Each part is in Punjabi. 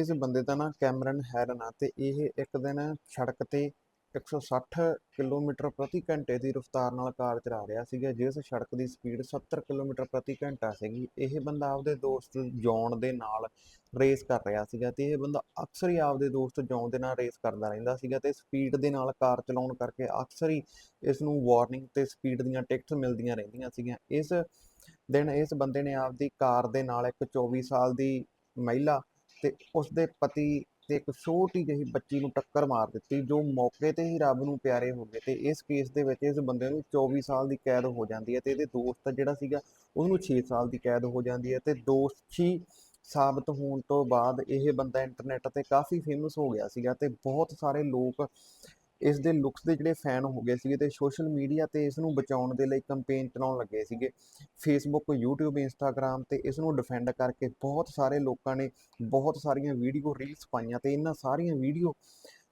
ਇਸ ਬੰਦੇ ਦਾ ਨਾਂ ਕੈਮਰਨ ਹੈਰਨ ਆ ਤੇ ਇਹ ਇੱਕ ਦਿਨ ਸੜਕ ਤੇ 160 ਕਿਲੋਮੀਟਰ ਪ੍ਰਤੀ ਘੰਟੇ ਦੀ ਰਫ਼ਤਾਰ ਨਾਲ ਕਾਰ ਚਲਾ ਰਿਹਾ ਸੀਗਾ, ਜਿਸ ਸੜਕ ਦੀ ਸਪੀਡ 70 ਕਿਲੋਮੀਟਰ ਪ੍ਰਤੀ ਘੰਟਾ ਸੀਗੀ। ਇਹ ਬੰਦਾ ਆਪਦੇ ਦੋਸਤ ਜੌਨ ਦੇ ਨਾਲ ਰੇਸ ਕਰ ਰਿਹਾ ਸੀਗਾ ਤੇ ਇਹ ਬੰਦਾ ਅਕਸਰ ਹੀ ਆਪਦੇ ਦੋਸਤ ਜੌਨ ਦੇ ਨਾਲ ਰੇਸ ਕਰਦਾ ਰਹਿੰਦਾ ਸੀਗਾ ਤੇ ਸਪੀਡ ਦੇ ਨਾਲ ਕਾਰ ਚਲਾਉਣ ਕਰਕੇ ਅਕਸਰ ਹੀ ਇਸ ਨੂੰ ਵਾਰਨਿੰਗ ਤੇ ਸਪੀਡ ਦੀਆਂ ਟਿਕਟਸ ਮਿਲਦੀਆਂ ਰਹਿੰਦੀਆਂ ਸੀਗੀਆਂ। ਇਸ ਦਿਨ ਇਸ ਬੰਦੇ ਨੇ ਆਪਦੀ ਕਾਰ ਦੇ ਨਾਲ ਇੱਕ 24 ਸਾਲ ਦੀ ਮਹਿਲਾ ਤੇ ਉਸਦੇ ਪਤੀ ਤੇ ਇੱਕ ਛੋਟੀ ਜਿਹੀ ਬੱਚੀ ਨੂੰ ਟੱਕਰ ਮਾਰ ਦਿੱਤੀ, ਜੋ ਮੌਕੇ ਤੇ ਹੀ ਰੱਬ ਨੂੰ ਪਿਆਰੇ ਹੋ ਗਏ ਤੇ ਇਸ ਕੇਸ ਦੇ ਵਿੱਚ ਇਸ ਬੰਦੇ ਨੂੰ 24 ਸਾਲ ਦੀ ਕੈਦ ਹੋ ਜਾਂਦੀ ਹੈ ਤੇ ਇਹਦੇ ਦੋਸਤ ਜਿਹੜਾ ਸੀਗਾ ਉਹਨੂੰ 6 ਸਾਲ ਦੀ ਕੈਦ ਹੋ ਜਾਂਦੀ ਹੈ ਤੇ ਦੋਸ਼ੀ ਸਾਬਤ ਹੋਣ ਤੋਂ ਬਾਅਦ ਇਹ ਬੰਦਾ ਇੰਟਰਨੈਟ ਤੇ ਕਾਫੀ ਫੇਮਸ ਹੋ ਗਿਆ ਸੀਗਾ ਤੇ ਬਹੁਤ ਸਾਰੇ ਲੋਕ ਇਸ ਦੇ ਲੁੱਕਸ ਦੇ ਜਿਹੜੇ ਫੈਨ ਹੋ ਗਏ ਸੀਗੇ ਤੇ ਸੋਸ਼ਲ ਮੀਡੀਆ ਤੇ ਇਸ ਨੂੰ ਬਚਾਉਣ ਦੇ ਲਈ ਕੈਂਪੇਨ ਚਲਾਉਣ ਲੱਗੇ ਸੀਗੇ। ਫੇਸਬੁੱਕ YouTube ਇੰਸਟਾਗ੍ਰam ਤੇ ਇਸ ਨੂੰ ਡਿਫੈਂਡ ਕਰਕੇ ਬਹੁਤ ਸਾਰੇ ਲੋਕਾਂ ਨੇ ਬਹੁਤ ਸਾਰੀਆਂ ਵੀਡੀਓ ਰੀਲਸ ਪਾਈਆਂ ਤੇ ਇਹਨਾਂ ਸਾਰੀਆਂ ਵੀਡੀਓ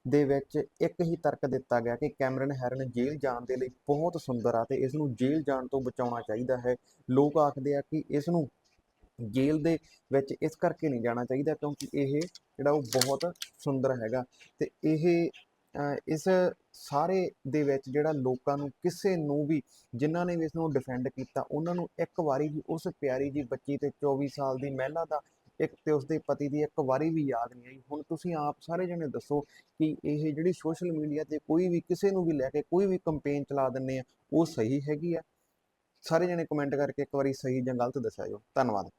ਦੇ ਵਿੱਚ ਇੱਕ ਹੀ ਤਰਕ ਦਿੱਤਾ ਗਿਆ ਕਿ ਕੈਮਰਨ ਹੈਰਨ ਜੇਲ੍ਹ ਜਾਣ ਦੇ ਲਈ ਬਹੁਤ ਸੁੰਦਰ ਆ ਤੇ ਇਸ ਨੂੰ ਜੇਲ੍ਹ ਜਾਣ ਤੋਂ ਬਚਾਉਣਾ ਚਾਹੀਦਾ ਹੈ। ਲੋਕ ਆਖਦੇ ਆ ਕਿ ਇਸ ਨੂੰ ਜੇਲ੍ਹ ਦੇ ਵਿੱਚ ਇਸ ਕਰਕੇ ਨਹੀਂ ਜਾਣਾ ਚਾਹੀਦਾ ਕਿਉਂਕਿ ਇਹ ਜਿਹੜਾ ਉਹ ਬਹੁਤ ਸੁੰਦਰ ਹੈਗਾ ਤੇ ਇਹ ਇਸ ਸਾਰੇ ਦੇ ਵਿੱਚ ਜਿਹੜਾ ਲੋਕਾਂ ਨੂੰ, ਕਿਸੇ ਨੂੰ ਵੀ, ਜਿਨ੍ਹਾਂ ਨੇ ਵੀ ਇਸ ਨੂੰ ਡਿਫੈਂਡ ਕੀਤਾ, ਉਹਨਾਂ ਨੂੰ ਇੱਕ ਵਾਰੀ ਵੀ ਉਸ ਪਿਆਰੀ ਜੀ ਬੱਚੀ ਤੇ 24 ਸਾਲ ਦੀ ਮਹਿਲਾ ਦਾ ਇੱਕ ਤੇ ਉਸਦੇ ਪਤੀ ਦੀ ਇੱਕ ਵਾਰੀ ਵੀ ਯਾਦ ਨਹੀਂ ਆਈ। ਹੁਣ ਤੁਸੀਂ ਆਪ ਸਾਰੇ ਜਣੇ ਦੱਸੋ ਕਿ ਇਹ ਜਿਹੜੀ ਸੋਸ਼ਲ ਮੀਡੀਆ ਤੇ ਕੋਈ ਵੀ ਕਿਸੇ ਨੂੰ ਵੀ ਲੈ ਕੇ ਕੋਈ ਵੀ ਕੰਪੇਨ ਚਲਾ ਦਿੰਨੇ ਆ, ਉਹ ਸਹੀ ਹੈਗੀ ਆ? ਸਾਰੇ ਜਣੇ ਕਮੈਂਟ ਕਰਕੇ ਇੱਕ ਵਾਰੀ ਸਹੀ ਜਾਂ ਗਲਤ ਦੱਸਿਆ ਜਾਓ। ਧੰਨਵਾਦ।